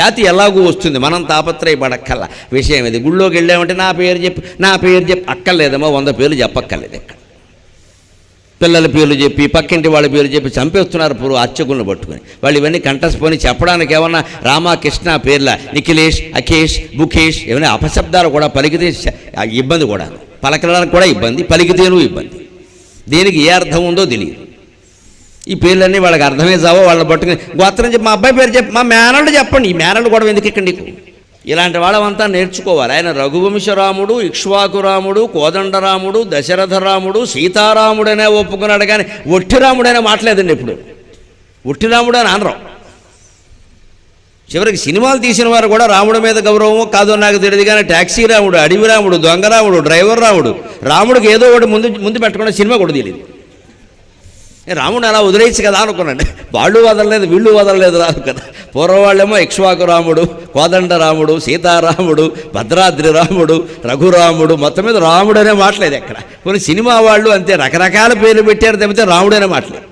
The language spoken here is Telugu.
ఖ్యాతి ఎలాగూ వస్తుంది? మనం తాపత్రయపడక్కల్లా విషయం ఇది. గుళ్ళోకి వెళ్ళామంటే నా పేరు చెప్పు నా పేరు చెప్పు. అక్కర్లేదమ్మా వంద పేర్లు చెప్పక్కర్లేదు ఇక్కడ. పిల్లల పేర్లు చెప్పి పక్కింటి వాళ్ళ పేరు చెప్పి చంపేస్తున్నారు పూర్వ అర్చకులను పట్టుకొని. వాళ్ళు ఇవన్నీ కంటస్పోని చెప్పడానికి ఏమన్నా రామకృష్ణ పేర్ల? నిఖిలేష్ అఖేష్ బుఖేష్ ఏమైనా అపశబ్దాలు కూడా పలికితే ఆ ఇబ్బంది కూడా పలకడానికి కూడా ఇబ్బంది పలికితేనూ ఇబ్బంది. దేనికి ఏ అర్థం ఉందో తెలియదు. ఈ పేర్లన్నీ వాళ్ళకి అర్థమే చావో వాళ్ళని పట్టుకుని గోత్రం చెప్పి మా అబ్బాయి పేరు చెప్పి మా మేనల్ని చెప్పండి ఈ మేనల్ని కూడా ఎందుకు ఇక్కడ నీకు? ఇలాంటి వాళ్ళమంతా నేర్చుకోవాలి. ఆయన రఘువంశరాముడు ఇక్ష్వాకురాముడు కోదండరాముడు దశరథరాముడు సీతారాముడనే ఒప్పుకున్నాడు కానీ ఒట్టిరాముడనే మాట్లాడదండి ఇప్పుడు. ఒట్టిరాముడు అని అనరు. చివరికి సినిమాలు తీసిన వారు కూడా రాముడి మీద గౌరవం కాదో నాకు తెలియదు కానీ ట్యాక్సీ రాముడు అడవి రాముడు దొంగ రాముడు డ్రైవర్ రాముడు రాముడికి ఏదో ఒకటి ముందు ముందు పెట్టకుండా సినిమా కూడా తెలియదు రాముడు అలా వదిలేయచ్చు కదా అనుకున్నాండి. వాళ్ళు వదలలేదు వీళ్ళు వదలలేదు రాదు కదా పూర్వం వాళ్ళేమో ఇక్ష్వాకు రాముడు కోదండ రాముడు సీతారాముడు భద్రాద్రి రాముడు రఘురాముడు మొత్తం మీద రాముడు అనే మాట్లేదు ఎక్కడ. కొన్ని సినిమా వాళ్ళు అంతే రకరకాల పేర్లు పెట్టారు తప్పితే రాముడు అనే మాట్లేదు.